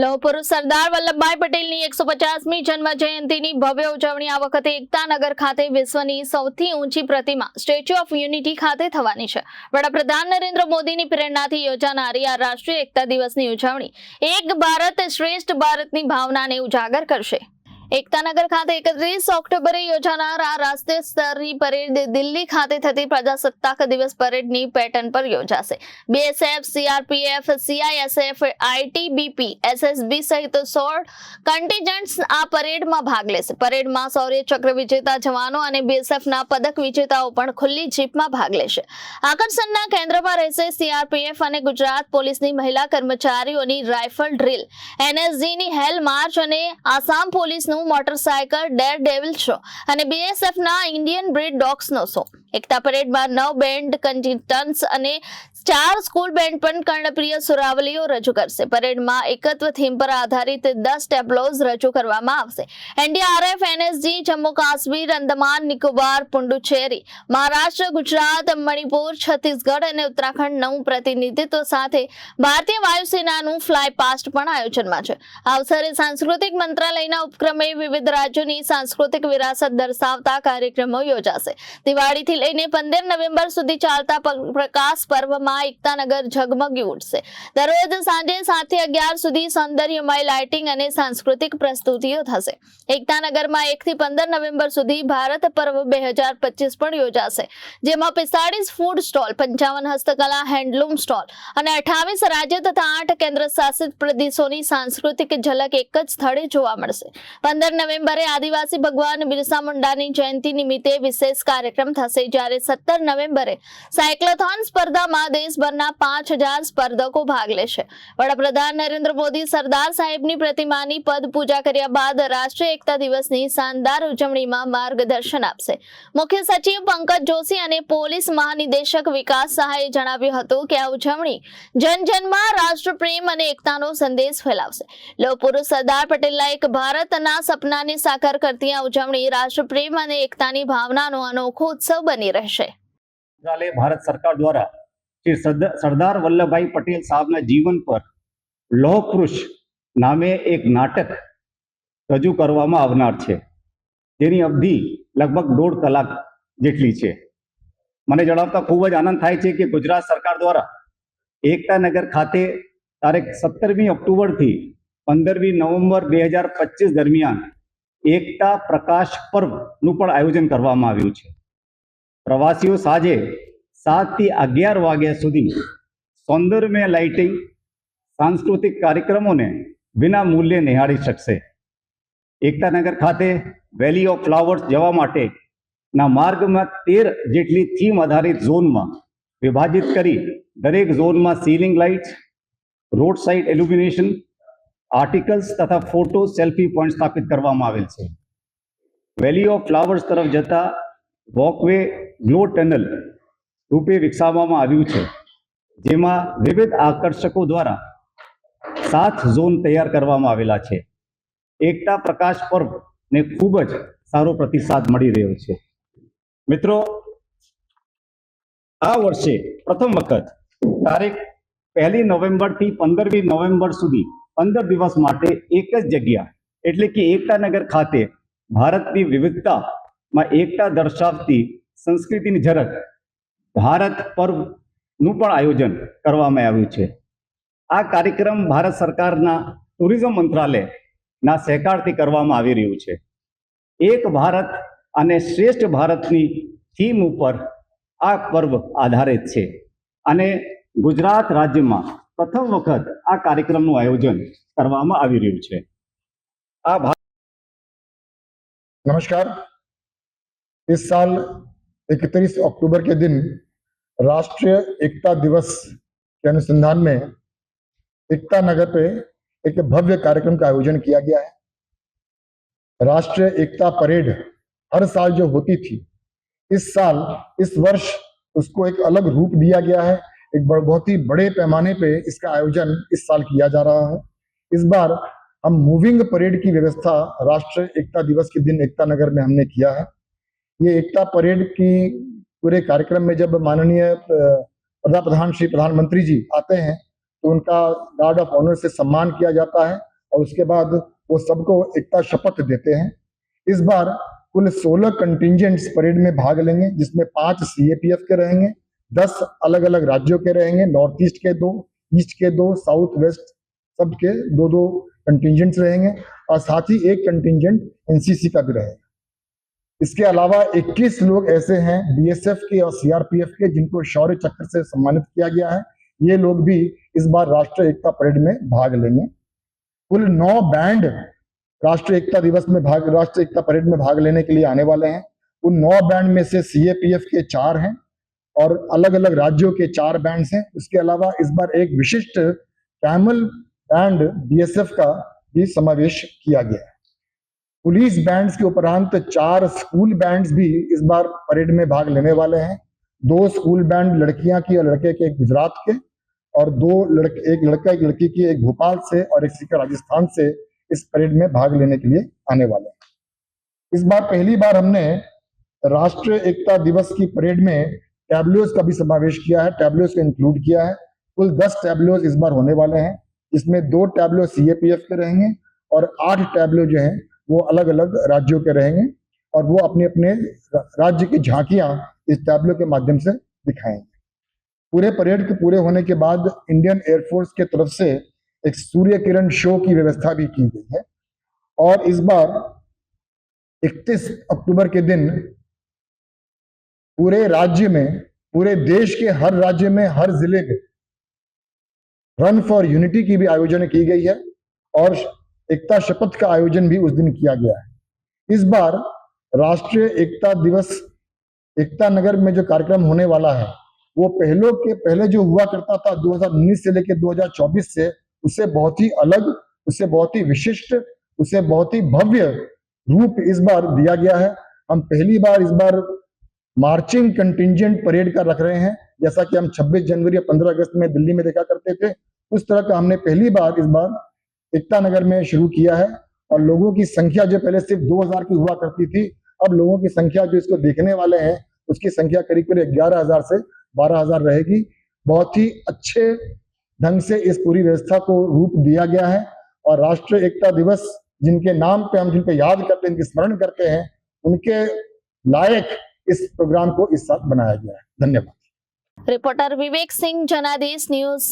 લોહ પુરુષ સરદાર વલ્લભભાઈ પટેલની એકસો પચાસમી જન્મ જયંતિની ભવ્ય ઉજવણી આ વખતે એકતાનગર ખાતે વિશ્વની સૌથી ઊંચી પ્રતિમા, સ્ટેચ્યુ ઓફ યુનિટી ખાતે થવાની છે. વડાપ્રધાન નરેન્દ્ર મોદીની પ્રેરણાથી યોજાનારી આ રાષ્ટ્રીય એકતા દિવસની ઉજવણી એક ભારત શ્રેષ્ઠ ભારતની ભાવનાને ઉજાગર કરશે. એકતાનગર ખાતે એકત્રીસ ઓક્ટોબરે યોજાનાર આ રાષ્ટ્રીય સ્તરની પરેડ દિલ્હી ખાતે થતી પ્રજાસત્તાક દિવસ પરેડની પેટર્ન પર યોજાશે. BSF CRPF CISF ITBP SSB સહિત સોળ કન્ટીજન્ટ્સ આ પરેડમાં ભાગ લેશે. પરેડમાં શૌર્ય ચક્ર વિજેતા જવાનો અને બીએસએફના પદક વિજેતાઓ પણ ખુલ્લી જીપમાં ભાગ લેશે. આકર્ષણના કેન્દ્રમાં રહેશે સીઆરપીએફ અને ગુજરાત પોલીસની મહિલા કર્મચારીઓની રાઇફલ ડ્રીલ. એનએસજીની હેલ માર્ચ અને આસામ પોલીસનું મોટરસાયકલ ડેર ડેવિલ શો અને બીએસએફના ઇન્ડિયન બ્રીડ ડોગ્સનો શો એકતા પરેડમાં નવ બેન્ડ કન્ટિન્ટન્સ અને ચાર સ્કૂલ બેન્ડ પણ કર્ણપ્રિય સુરાવલીઓ રજૂ કરશે. પરેડમાં એકત્વ થીમ પર આધારિત દસ ટેબ્લોઝ રજૂ કરવામાં આવશે. એનડીઆરએફ, એનએસજી, જમ્મુ કાશ્મીર, અંદમાન, નિકોબાર, પુડુચેરી, મહારાષ્ટ્ર, ગુજરાત, મણિપુર, છત્તીસગઢ અને ઉત્તરાખંડ નવ પ્રતિનિધિત્વ સાથે ભારતીય વાયુસેનાનું ફ્લાય પાસ્ટ પણ આયોજનમાં છે. અવસરે સાંસ્કૃતિક મંત્રાલયના ઉપક્રમે વિવિધ રાજ્યોની સાંસ્કૃતિક વિરાસત દર્શાવતા કાર્યક્રમો યોજાશે. દિવાળીથી લઈને પંદર નવેમ્બર સુધી ચાલતા પ્રકાશ પર્વમાં એકતાનગર ઝગમગી ઉઠશે. દરરોજ સાંજે સાતથી અગિયાર સુધી સૌંદર્યમય લાઇટિંગ અને સાંસ્કૃતિક પ્રસ્તુતિઓ થશે. એકતાનગરમાં એક થી પંદર નવેમ્બર સુધી ભારત પર્વ બે પણ યોજાશે, જેમાં પિસ્તાળીસ ફૂડ સ્ટોલ પંચાવન હસ્તકલા હેન્ડલૂમ સ્ટોલ અને અઠાવીસ રાજ્ય તથા આઠ કેન્દ્ર શાસિત પ્રદેશોની સાંસ્કૃતિક ઝલક એક જ સ્થળે જોવા મળશે. પંદર નવેમ્બરે આદિવાસી ભગવાન બિરસા મુંડાની જયંતિ નિમિત્તે વિશેષ કાર્યક્રમ થશે, જ્યારે સત્તર નવેમ્બરે સાયક્લોથોન સ્પર્ધામાં દેશભરના પાંચ હજાર સ્પર્ધકો ભાગ લેશે. વડાપ્રધાન નરેન્દ્ર મોદી સરદાર સાહેબની પ્રતિમાની પદ પૂજા કર્યા બાદ રાષ્ટ્રીય એકતા દિવસની શાનદાર ઉજવણીમાં માર્ગદર્શન આપશે. મુખ્ય સચિવ પંકજ જોશી અને પોલીસ મહાનિદેશક વિકાસ સહાયે જણાવ્યું હતું કે આ ઉજવણી જન રાષ્ટ્રપ્રેમ અને એકતાનો સંદેશ ફેલાવશે. લોહ પુરુષ સરદાર પટેલના એક ભારતના સપનાને સાકાર કરતી આ ઉજવણી રાષ્ટ્રપ્રેમ અને એકતાની ભાવનાનો અનોખો ઉત્સવ બની રહેશે. ભારત સરકાર દ્વારા શ્રી સરદ- સરદાર વલ્લભભાઈ પટેલ સાહેબના જીવન પર લોહપુરુષ નામે એક નાટક રજૂ કરવામાં આવનાર છે. જેની અવધિ લગભગ દોઢ કલાક જેટલી છે. મને જણાવતા ખૂબ જ આનંદ થાય છે કે ગુજરાત સરકાર દ્વારા એકતાનગર ખાતે તારીખ સત્તરમી ઓક્ટોબરથી પંદરમી નવેમ્બર બે હજાર પચીસ દરમિયાન એકતા પ્રકાશ પર્વનું પણ આયોજન કરવામાં આવ્યું છે. પ્રવાસીઓ સાંજે સાતથી અગિયાર વાગ્યા સુધી સૌંદર્યમય લાઇટિંગ સાંસ્કૃતિક કાર્યક્રમોને વિના મૂલ્યે નિહાળી શકશે. એકતાનગર ખાતે વેલી ઓફ ફ્લાવર્સ જવા માટે ના માર્ગમાં તેર જેટલી થીમ આધારિત ઝોનમાં વિભાજિત કરી દરેક ઝોનમાં ceiling lights road side illumination articles તથા ફોટો સેલ્ફી પોઈન્ટ સ્થાપિત કરવામાં આવેલ છે. વેલી ઓફ ફ્લાવર્સ તરફ જતા વોકવે ગ્લો ટનલ રૂપે વિકસાવવામાં આવ્યું છે, જેમાં વિવિધ આકર્ષકો દ્વારા સાત ઝોન તૈયાર કરવામાં આવેલા છે. એકતા પ્રકાશ પર્વને ખૂબ જ સારો પ્રતિસાદ મળી રહ્યો છે. મિત્રો, આ વર્ષે પ્રથમ વખત તારીખ પહેલી નવેમ્બરથી પંદરમી નવેમ્બર સુધી પંદર દિવસ માટે એક જ જગ્યા, એટલે કે એકતાનગર ખાતે ભારતની વિવિધતામાં એકતા દર્શાવતી સંસ્કૃતિની ઝલક ભારત પર્વનું પણ આયોજન કરવામાં આવ્યું છે આ કાર્યક્રમ ભારત સરકારના ટુરિઝમ મંત્રાલયના સહકારથી કરવામાં આવી રહ્યું છે એક ભારત અને શ્રેષ્ઠ ભારતની થીમ ઉપર આ પર્વ આધારિત છે અને ગુજરાત રાજ્યમાં પ્રથમ વખત આ કાર્યક્રમનું આયોજન કરવામાં આવી રહ્યું છે આ ભા- नमस्कार इस साल 31 अक्टूबर के दिन राष्ट्रीय एकता दिवस के अनुसंधान में एकता नगर पे एक भव्य कार्यक्रम का आयोजन किया गया है। राष्ट्रीय एकता परेड हर साल जो होती थी, इस साल, इस वर्ष उसको एक अलग रूप दिया गया है। एक बहुत ही बड़े पैमाने पे इसका आयोजन इस साल किया जा रहा है। इस बार हम मूविंग परेड की व्यवस्था राष्ट्रीय एकता दिवस के दिन एकता नगर में हमने किया है। ये एकता परेड की पूरे कार्यक्रम में जब माननीय प्रधान प्रधान श्री प्रधानमंत्री जी आते हैं तो उनका गार्ड ऑफ़ ऑनर से सम्मान किया जाता है और उसके बाद वो सबको एकता शपथ देते हैं। इस बार कुल 16 कंटिजेंट्स परेड में भाग लेंगे, जिसमें पाँच सीएपीएफ के रहेंगे, दस अलग अलग राज्यों के रहेंगे नॉर्थ ईस्ट के दो ईस्ट के दो साउथ वेस्ट सबके दो दो कंटिजेंट्स रहेंगे और साथ ही एक कंटिजेंट एनसीसी का भी रहेगा। इसके अलावा 21 लोग ऐसे हैं बीएसएफ के और सीआरपीएफ के जिनको शौर्य चक्र से सम्मानित किया गया है। ये लोग भी इस बार राष्ट्रीय एकता परेड में भाग लेंगे। कुल नौ बैंड राष्ट्रीय एकता दिवस में भाग, राष्ट्रीय एकता परेड में भाग लेने के लिए आने वाले हैं। उन नौ बैंड में से सीएपीएफ के चार हैं और अलग अलग राज्यों के चार बैंड हैं। उसके अलावा इस बार एक विशिष्ट कैमल बैंड बीएसएफ का भी समावेश किया गया है। पुलिस बैंड्स के उपरांत चार स्कूल बैंड्स भी इस बार परेड में भाग लेने वाले हैं। दो स्कूल बैंड लड़कियाँ की और लड़के के एक गुजरात के और दो लड़के, एक लड़का, एक लड़की की एक भोपाल से और एक सिक्का राजस्थान से इस परेड में भाग लेने के लिए आने वाले हैं। इस बार पहली बार हमने राष्ट्रीय एकता दिवस की परेड में टैबलोज का भी समावेश किया है। टैबलोज को इंक्लूड किया है। कुल दस टैबलोज इस बार होने वाले हैं। इसमें दो टैबलो सीएपीएफ के रहेंगे और आठ टैबलो जो हैं वो अलग अलग राज्यों के रहेंगे और वो अपने अपने राज्य की झांकियाँ इस टैबलो के माध्यम से दिखाएँगे। पूरे परेड के पूरे होने के बाद इंडियन एयरफोर्स के तरफ़ से एक सूर्य किरण शो की व्यवस्था भी की गई है और इस बार 31 अक्टूबर के दिन पूरे राज्य में, पूरे देश के हर राज्य में, हर ज़िले में रन फॉर यूनिटी की भी आयोजन की गई है और एकता शपथ का आयोजन भी उस दिन किया गया है। इस बार राष्ट्रीय एकता दिवस एकता नगर में जो कार्यक्रम होने वाला है, वो पहलों के पहले जो हुआ करता था 2019 से लेकर 2024 से उससे बहुत ही अलग उससे बहुत ही विशिष्ट, उसे बहुत ही भव्य रूप इस बार दिया गया है। हम पहली बार इस बार मार्चिंग कंटिजेंट परेड का रख रहे हैं, जैसा कि हम 26 जनवरी या 15 अगस्त में दिल्ली में देखा करते थे। उस तरह का हमने पहली बार इस बार इतना नगर में शुरू किया है और लोगों की संख्या जो पहले सिर्फ़ 2000 की हुआ करती थी, अब लोगों की संख्या जो इसको देखने वाले हैं, उसकी संख्या करीब करीब ग्यारह हज़ार से बारह हज़ार रहेगी। बहुत ही अच्छे ढंग से इस पूरी व्यवस्था को रूप दिया गया है और राष्ट्रीय एकता दिवस जिनके नाम पे हम जिनको याद करते हैं इनके स्मरण करते हैं, उनके लायक इस प्रोग्राम को इस साथ बनाया गया है। धन्यवाद। रिपोर्टर विवेक सिंह, जनादेश न्यूज़।